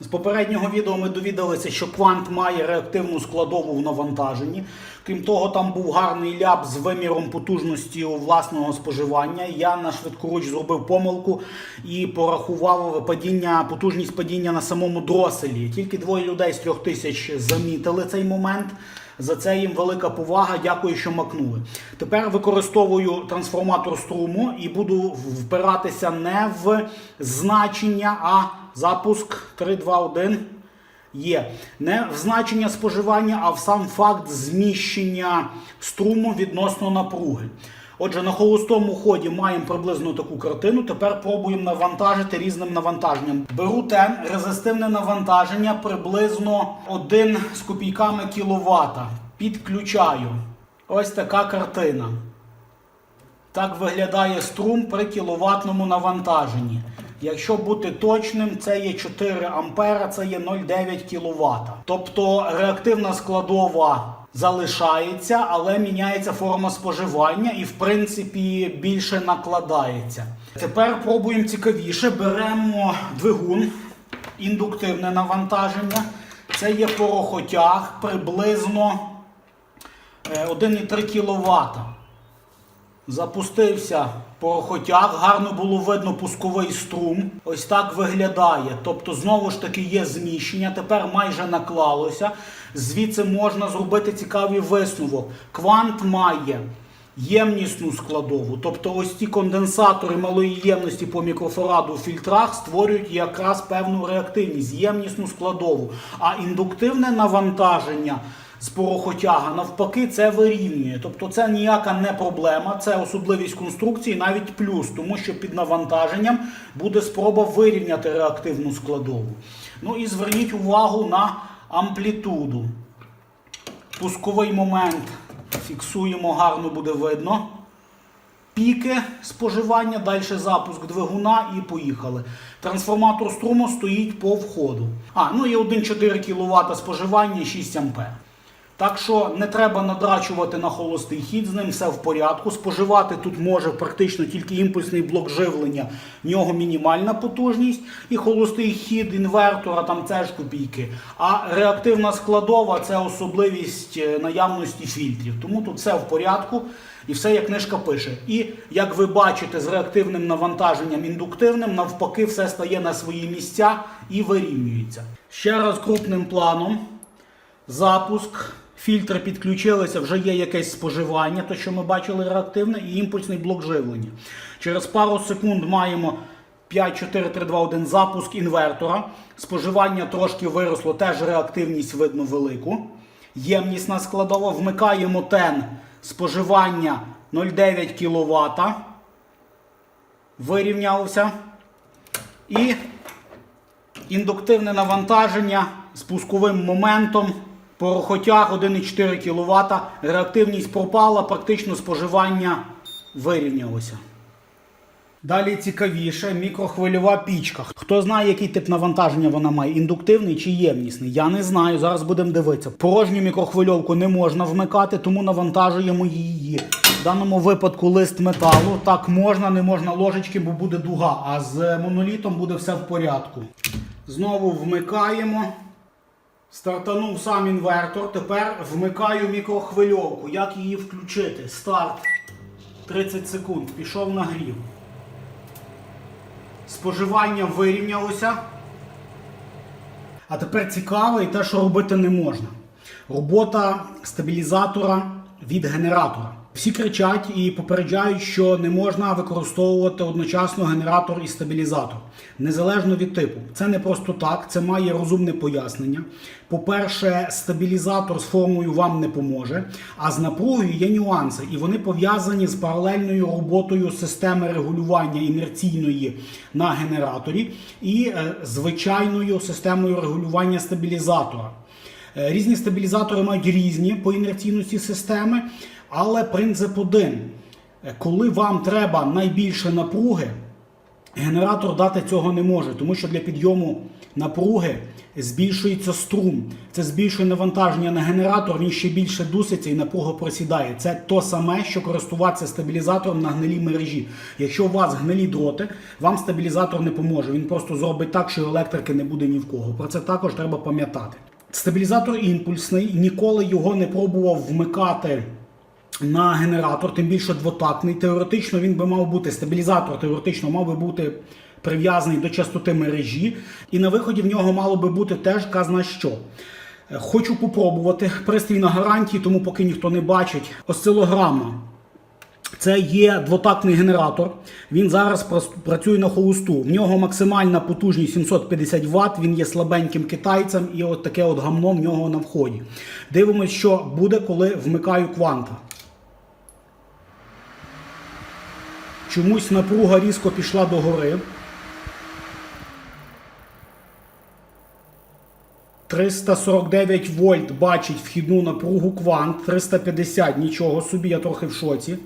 З попереднього відео ми довідалися, що квант має реактивну складову в навантаженні. Крім того, там був гарний ляп з виміром потужності власного споживання. Я на швидкоруч зробив помилку і порахував падіння, потужність падіння на самому дроселі. Тільки двоє людей з трьох тисяч замітили цей момент. За це їм велика повага. Дякую, що макнули. Тепер використовую трансформатор струму і буду впиратися не в значення, а запуск 3, 2, 1 є. Не в значення споживання, а в сам факт зміщення струму відносно напруги. Отже, на холостому ході маємо приблизно таку картину. Тепер пробуємо навантажити різним навантаженням. Беру тен, резистивне навантаження приблизно 1 з копійками кіловата. Підключаю. Ось така картина. Так виглядає струм при кіловатному навантаженні. Якщо бути точним, це є 4 ампера, це є 0,9 кВт. Тобто реактивна складова залишається, але міняється форма споживання і, в принципі, більше накладається. Тепер пробуємо цікавіше. Беремо двигун, індуктивне навантаження. Це є порохотяг приблизно е, 1,3 кВт. Запустився порохотяг, гарно було видно пусковий струм. Ось так виглядає. Тобто, знову ж таки є зміщення. Тепер майже наклалося. Звідси можна зробити цікавий висновок. Квант має ємнісну складову. Тобто, ось ті конденсатори малої ємності по мікрофараду у фільтрах створюють якраз певну реактивність, ємнісну складову. А індуктивне навантаження з навпаки, це вирівнює. Тобто це ніяка не проблема, це особливість конструкції, навіть плюс, тому що під навантаженням буде спроба вирівняти реактивну складову. Ну і зверніть увагу на амплітуду. Пусковий момент фіксуємо, гарно буде видно. Піки споживання, далі запуск двигуна і поїхали. Трансформатор струму стоїть по входу. А, ну і 1,4 кВт споживання 6 А. Так що не треба надрачувати на холостий хід, з ним все в порядку. Споживати тут може практично тільки імпульсний блок живлення, в нього мінімальна потужність, і холостий хід інвертора, там це ж копійки. А реактивна складова це особливість е, наявності фільтрів. Тому тут все в порядку і все як книжка пише. І як ви бачите, з реактивним навантаженням індуктивним, навпаки, все стає на свої місця і вирівнюється. Ще раз крупним планом. Запуск. Фільтри підключилися, вже є якесь споживання, то що ми бачили реактивне, і імпульсний блок живлення. Через пару секунд маємо 5, 4, 3, 2, 1 запуск інвертора. Споживання трошки виросло, теж реактивність видно велику. Ємнісна складова. Вмикаємо тен споживання 0,9 кВт. Вирівнявся. І індуктивне навантаження з пусковим моментом. Порохотяг 1,4 кВт, реактивність пропала, практично споживання вирівнялося. Далі цікавіше, мікрохвильова пічка. Хто знає, який тип навантаження вона має, індуктивний чи ємнісний? Я не знаю. Зараз будемо дивитися. Порожню мікрохвильовку не можна вмикати, тому навантажуємо її. В даному випадку лист металу. Так можна, не можна ложечки, бо буде дуга. А з монолітом буде все в порядку. Знову вмикаємо. Стартанув сам інвертор. Тепер вмикаю мікрохвильовку. Як її включити? Старт. 30 секунд. Пішов нагрів. Споживання вирівнялося. А тепер цікаво і те, що робити не можна. Робота стабілізатора від генератора. Всі кричать і попереджають, що не можна використовувати одночасно генератор і стабілізатор, незалежно від типу. Це не просто так, це має розумне пояснення. По-перше, стабілізатор з формою вам не поможе, а з напругою є нюанси, і вони пов'язані з паралельною роботою системи регулювання інерційної на генераторі і е, звичайною системою регулювання стабілізатора. Е, Різні стабілізатори мають різні по інерційності системи, але принцип один. Е, Коли вам треба найбільше напруги, Генератор дати цього не може, тому що для підйому напруги збільшується струм. Це збільшує навантаження на генератор, він ще більше дуситься і напруга просідає. Це то саме, що користуватися стабілізатором на гнилій мережі. Якщо у вас гнилі дроти, вам стабілізатор не поможе. Він просто зробить так, що електрики не буде ні в кого. Про це також треба пам'ятати. Стабілізатор імпульсний, ніколи його не пробував вмикати на генератор, тим більше двотактний. Теоретично він би мав бути стабілізатор, теоретично мав би бути прив'язаний до частоти мережі, і на виході в нього мало би бути теж казна що. Е, Хочу попробувати пристрій на гарантії, тому поки ніхто не бачить. Осцилограма. Це є двотактний генератор. Він зараз працює на холосту. В нього максимальна потужність 750 Вт. Він є слабеньким китайцем, і от таке от гамно в нього на вході. Дивимось, що буде, коли вмикаю кванта. Чомусь напруга різко пішла догори. 349 вольт бачить вхідну напругу квант, 350 нічого собі, я трохи в шоці.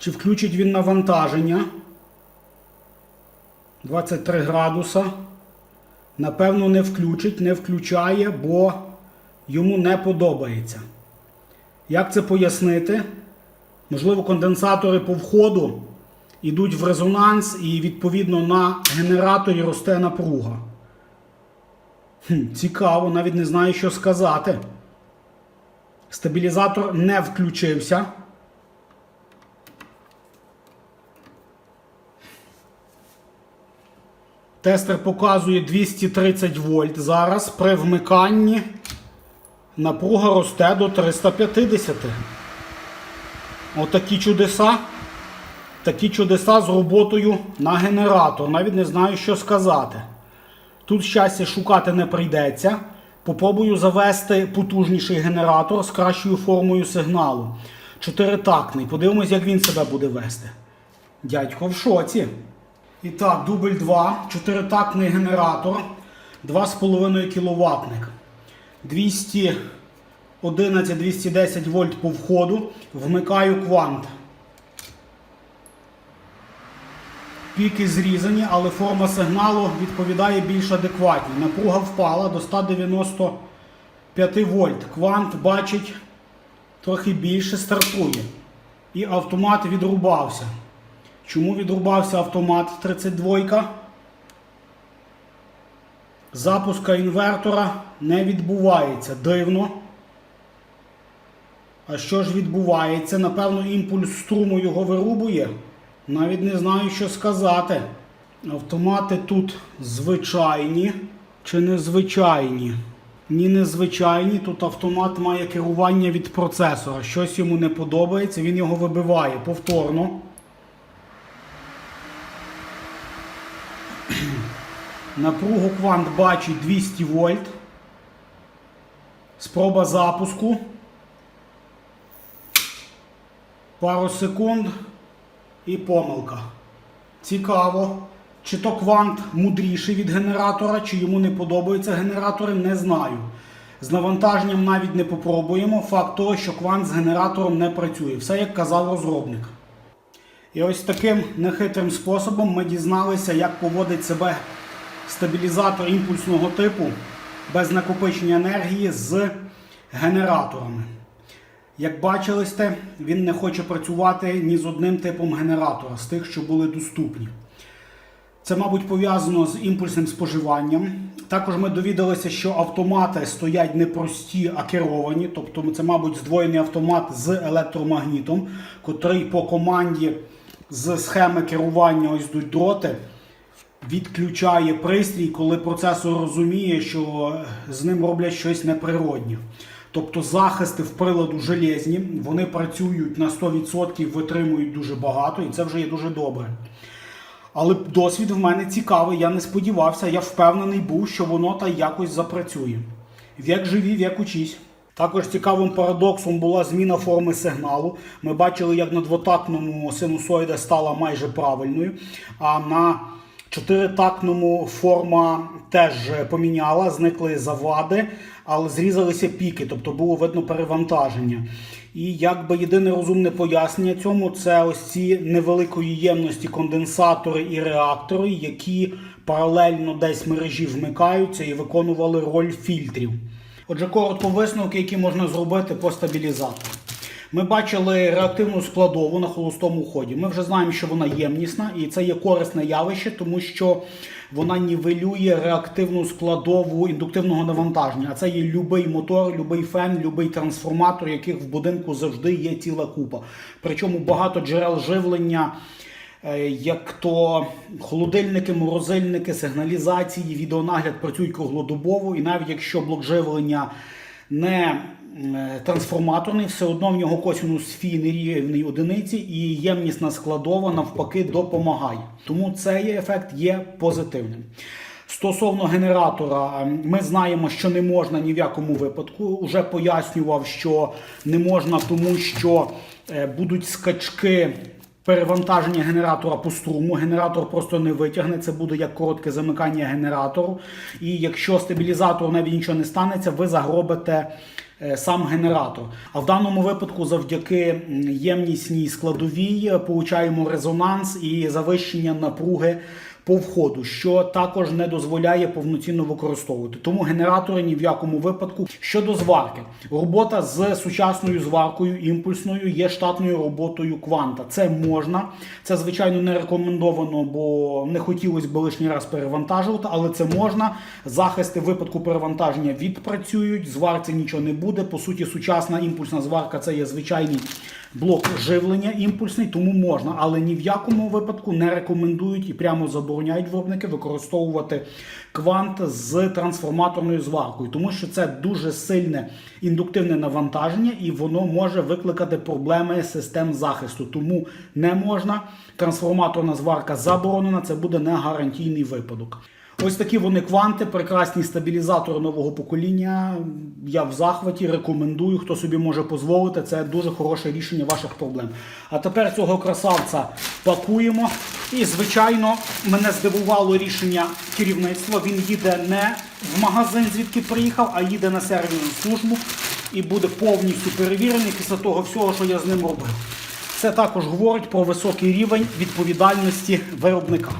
Чи включить він навантаження? 23 градуса. Напевно, не включить, не включає, бо йому не подобається. Як це пояснити? Можливо, конденсатори по входу йдуть в резонанс і відповідно на генераторі росте напруга. Хм, цікаво, навіть не знаю, що сказати. Стабілізатор не включився. Тестер показує 230 вольт. Зараз при вмиканні напруга росте до 350. Отакі чудеса. Такі чудеса з роботою на генератор. Навіть не знаю, що сказати. Тут щастя шукати не прийдеться. Попробую завести потужніший генератор з кращою формою сигналу. Чотиритактний. Подивимось, як він себе буде вести. Дядько в шоці. І так, дубль 2, чотиритактний генератор, 2,5 кВт. 211-210 вольт по входу. Вмикаю квант. Піки зрізані, але форма сигналу відповідає більш адекватній. Напруга впала до 195 вольт. Квант бачить трохи більше, стартує. І автомат відрубався. Чому відрубався автомат 32? Запуска інвертора не відбувається. Дивно. А що ж відбувається? Напевно, імпульс струму його вирубує. Навіть не знаю, що сказати. Автомати тут звичайні чи незвичайні? Ні, незвичайні. Тут автомат має керування від процесора. Щось йому не подобається, він його вибиває повторно. Напругу квант бачить 200 вольт. Спроба запуску. Пару секунд і помилка. Цікаво. Чи то квант мудріший від генератора, чи йому не подобаються генератори, не знаю. З навантаженням навіть не попробуємо. Факт того, що квант з генератором не працює. Все як казав розробник. І ось таким нехитрим способом ми дізналися, як поводить себе стабілізатор імпульсного типу без накопичення енергії з генераторами. Як бачили він не хоче працювати ні з одним типом генератора, з тих, що були доступні. Це, мабуть, пов'язано з імпульсним споживанням. Також ми довідалися, що автомати стоять не прості, а керовані. Тобто, це, мабуть, здвоєний автомат з електромагнітом, котрий по команді з схеми керування ось йдуть дроти відключає пристрій, коли процесор розуміє, що з ним роблять щось неприроднє. Тобто захисти в приладу железні, вони працюють на 100%, витримують дуже багато, і це вже є дуже добре. Але досвід в мене цікавий, я не сподівався, я впевнений був, що воно та якось запрацює. Вік живі, вік учись. Також цікавим парадоксом була зміна форми сигналу. Ми бачили, як на двотактному синусоїда стала майже правильною, а на чотиритактному форма теж поміняла, зникли завади, але зрізалися піки, тобто було видно перевантаження. І якби єдине розумне пояснення цьому це ось ці невеликої ємності конденсатори і реактори, які паралельно десь мережі вмикаються і виконували роль фільтрів. Отже, коротко висновки, які можна зробити по стабілізатору. Ми бачили реактивну складову на холостому ході. Ми вже знаємо, що вона ємнісна, і це є корисне явище, тому що вона нівелює реактивну складову індуктивного навантаження. А це є любий мотор, любий фен, любий трансформатор, яких в будинку завжди є ціла купа. Причому багато джерел живлення. е, Як то холодильники, морозильники, сигналізації, відеонагляд працюють круглодобово, і навіть якщо блок живлення не трансформаторний, все одно в нього косінус фі нерівний одиниці і ємнісна складова навпаки допомагає. Тому цей ефект є позитивним. Стосовно генератора, е, ми знаємо, що не можна ні в якому випадку. Уже пояснював, що не можна, тому що е, будуть скачки перевантаження генератора по струму. Генератор просто не витягне. Це буде як коротке замикання генератору. І якщо стабілізатору навіть нічого не станеться, ви загробите е, сам генератор. А в даному випадку, завдяки ємнісній складовій, е, получаємо резонанс і завищення напруги по входу, що також не дозволяє повноцінно використовувати. Тому генератори ні в якому випадку. Щодо зварки, робота з сучасною зваркою імпульсною є штатною роботою кванта. Це можна, це звичайно не рекомендовано, бо не хотілося б лишній раз перевантажувати, але це можна. Захисти випадку перевантаження відпрацюють, зварці нічого не буде. По суті, сучасна імпульсна зварка це є звичайний блок живлення імпульсний, тому можна, але ні в якому випадку не рекомендують і прямо забороняють виробники використовувати квант з трансформаторною зваркою, тому що це дуже сильне індуктивне навантаження і воно може викликати проблеми систем захисту. Тому не можна. Трансформаторна зварка заборонена, це буде не гарантійний випадок. Ось такі вони кванти, прекрасні стабілізатори нового покоління. Я в захваті рекомендую, хто собі може дозволити. Це дуже хороше рішення ваших проблем. А тепер цього красавця пакуємо. І, звичайно, мене здивувало рішення керівництва. Він їде не в магазин, звідки приїхав, а їде на сервісну службу і буде повністю перевірений після того всього, що я з ним робив. Це також говорить про високий рівень відповідальності виробника.